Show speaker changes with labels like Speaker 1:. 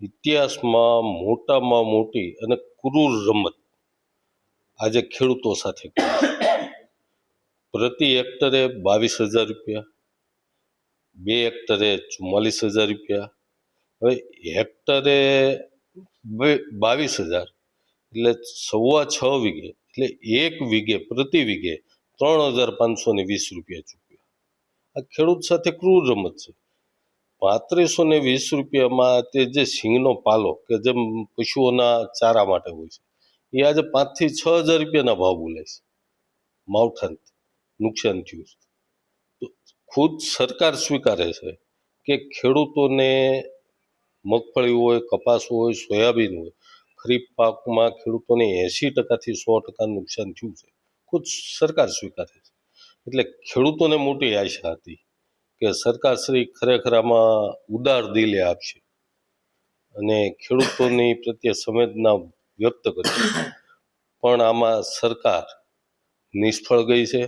Speaker 1: ઇતિહાસમાં મોટામાં મોટી અને ક્રૂર રમત આજે ખેડૂતો સાથે પ્રતિ હેક્ટરે બાવીસ હજાર રૂપિયા, બે હેક્ટરે ચુમ્માલીસ હજાર રૂપિયા. હવે હેક્ટરે બે- બાવીસ હજાર એટલે સવા છ વીઘે એટલે એક વીઘે પ્રતિ વીઘે ત્રણ હજાર પાંચસો ને વીસ રૂપિયા ચૂકવ્યા આ ખેડૂત સાથે ક્રૂર રમત છે. પાંત્રીસો ને વીસ રૂપિયામાં તે જે સિંગનો પાલો કે જેમ પશુઓના ચારા માટે હોય છે, એ આજે પાંચથી છ હજાર રૂપિયાના ભાવ બોલાય છે. માવઠાથી નુકસાન થયું છે. તો ખુદ સરકાર સ્વીકારે છે કે ખેડૂતોને મગફળી હોય, કપાસ હોય, સોયાબીન હોય, ખરીફ પાકમાં ખેડૂતોને એંસી ટકાથી સો ટકા નુકસાન થયું છે. ખુદ સરકાર સ્વીકારે છે. એટલે ખેડૂતોને મોટી આશા હતી. કે સરકારશ્રી ખરેખર આમાં ઉદાર દિલે આપશે અને ખેડૂતોની પ્રત્યે સંવેદના વ્યક્ત કરશે પણ આમાં સરકાર નિષ્ફળ ગઈ છે.